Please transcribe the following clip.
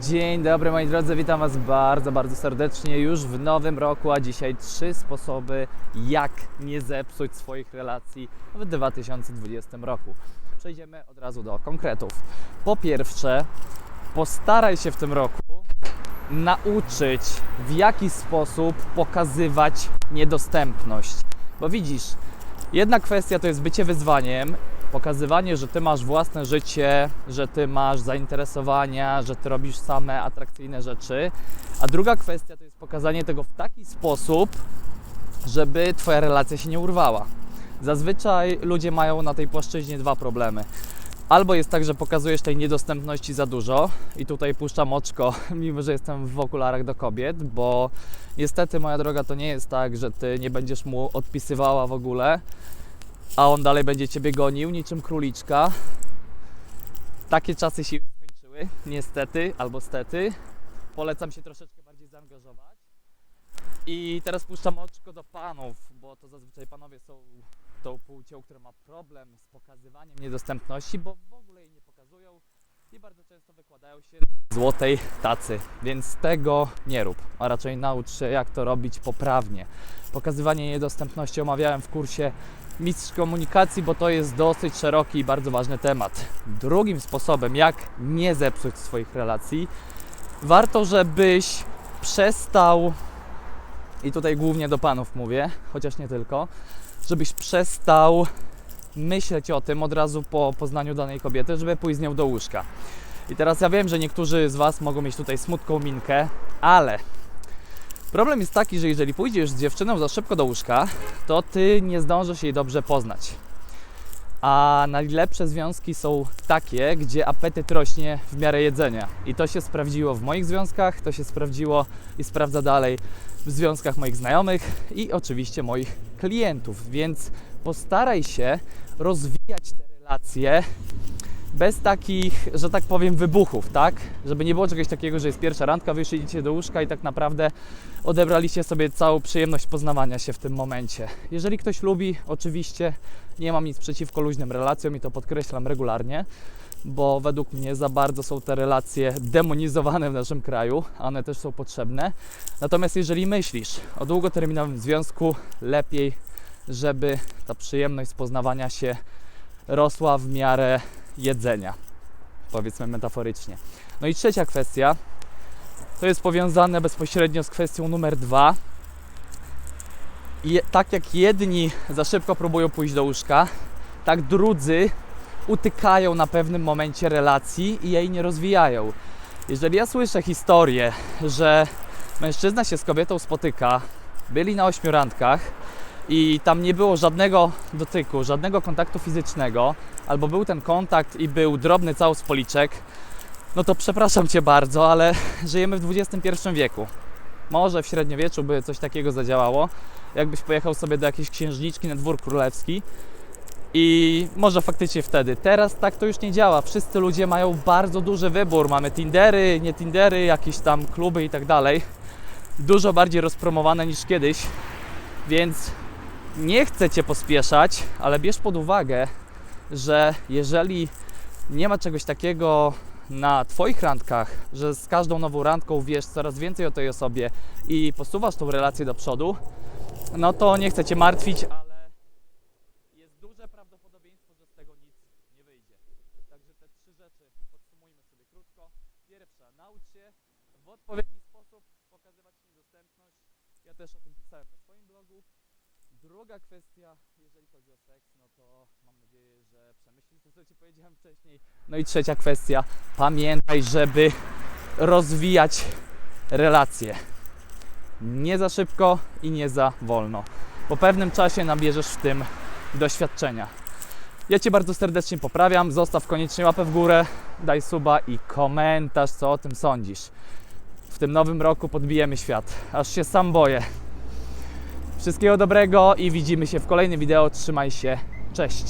Dzień dobry moi drodzy, witam Was bardzo, bardzo serdecznie już w nowym roku, a dzisiaj trzy sposoby, jak nie zepsuć swoich relacji w 2020 roku. Przejdziemy od razu do konkretów. Po pierwsze, postaraj się w tym roku nauczyć, w jaki sposób pokazywać niedostępność. Bo widzisz, jedna kwestia to jest bycie wyzwaniem, pokazywanie, że ty masz własne życie, że ty masz zainteresowania, że ty robisz same atrakcyjne rzeczy. A druga kwestia to jest pokazanie tego w taki sposób, żeby twoja relacja się nie urwała. Zazwyczaj ludzie mają na tej płaszczyźnie dwa problemy. Albo jest tak, że pokazujesz tej niedostępności za dużo i tutaj puszczam oczko, mimo że jestem w okularach do kobiet, bo niestety moja droga to nie jest tak, że ty nie będziesz mu odpisywała w ogóle, a on dalej będzie ciebie gonił niczym króliczka. Takie czasy się już skończyły, niestety albo stety. Polecam się troszeczkę bardziej zaangażować. I teraz puszczam oczko do panów, bo to zazwyczaj panowie są tą płcią, która ma problem z pokazywaniem niedostępności, bo w ogóle jej nie pokazują i bardzo często wykładają się złotej tacy, więc tego nie rób, a raczej naucz się jak to robić poprawnie. Pokazywanie niedostępności omawiałem w kursie Mistrz Komunikacji, bo to jest dosyć szeroki i bardzo ważny temat. Drugim sposobem, jak nie zepsuć swoich relacji, warto, żebyś przestał, i tutaj głównie do panów mówię, chociaż nie tylko, żebyś przestał myśleć o tym od razu po poznaniu danej kobiety, żeby pójść z nią do łóżka. I teraz ja wiem, że niektórzy z Was mogą mieć tutaj smutką minkę, ale problem jest taki, że jeżeli pójdziesz z dziewczyną za szybko do łóżka, to Ty nie zdążysz jej dobrze poznać. A najlepsze związki są takie, gdzie apetyt rośnie w miarę jedzenia. I to się sprawdziło w moich związkach, to się sprawdziło i sprawdza dalej w związkach moich znajomych i oczywiście moich klientów. Więc postaraj się rozwijać te relacje bez takich, że tak powiem, wybuchów, tak? Żeby nie było czegoś takiego, że jest pierwsza randka, wy idziecie do łóżka i tak naprawdę odebraliście sobie całą przyjemność poznawania się w tym momencie. Jeżeli ktoś lubi, oczywiście nie mam nic przeciwko luźnym relacjom i to podkreślam regularnie, bo według mnie za bardzo są te relacje demonizowane w naszym kraju, a one też są potrzebne. Natomiast jeżeli myślisz o długoterminowym związku, lepiej, żeby ta przyjemność z poznawania się rosła w miarę jedzenia, powiedzmy metaforycznie. No i trzecia kwestia, to jest powiązane bezpośrednio z kwestią numer dwa. Je, tak jak jedni za szybko próbują pójść do łóżka, tak drudzy utykają na pewnym momencie relacji i jej nie rozwijają. Jeżeli ja słyszę historię, że mężczyzna się z kobietą spotyka, byli na ośmiu randkach i tam nie było żadnego dotyku, żadnego kontaktu fizycznego, albo był ten kontakt i był drobny cały policzek, no to przepraszam Cię bardzo, ale żyjemy w XXI wieku. Może w średniowieczu by coś takiego zadziałało, jakbyś pojechał sobie do jakiejś księżniczki na dwór królewski i może faktycznie wtedy. Teraz tak to już nie działa. Wszyscy ludzie mają bardzo duży wybór. Mamy Tindery, nie Tindery, jakieś tam kluby i tak dalej. Dużo bardziej rozpromowane niż kiedyś, więc nie chcę Cię pospieszać, ale bierz pod uwagę, że jeżeli nie ma czegoś takiego na Twoich randkach, że z każdą nową randką wiesz coraz więcej o tej osobie i posuwasz tą relację do przodu, no to nie chcę Cię martwić, ale jest duże prawdopodobieństwo, że z tego nic nie wyjdzie. Także te trzy rzeczy podsumujmy sobie krótko. Pierwsza, naucz się w odpowiedni sposób pokazywać niedostępność. Ja też o tym pisałem na swoim blogu. Druga kwestia, jeżeli chodzi o seks, no to mam nadzieję, że przemyślisz to, co Ci powiedziałem wcześniej. No i trzecia kwestia, pamiętaj, żeby rozwijać relacje. Nie za szybko i nie za wolno. Po pewnym czasie nabierzesz w tym doświadczenia. Ja Cię bardzo serdecznie poprawiam. Zostaw koniecznie łapę w górę, daj suba i komentarz, co o tym sądzisz. W tym nowym roku podbijemy świat. Aż się sam boję. Wszystkiego dobrego i widzimy się w kolejnym wideo. Trzymaj się. Cześć.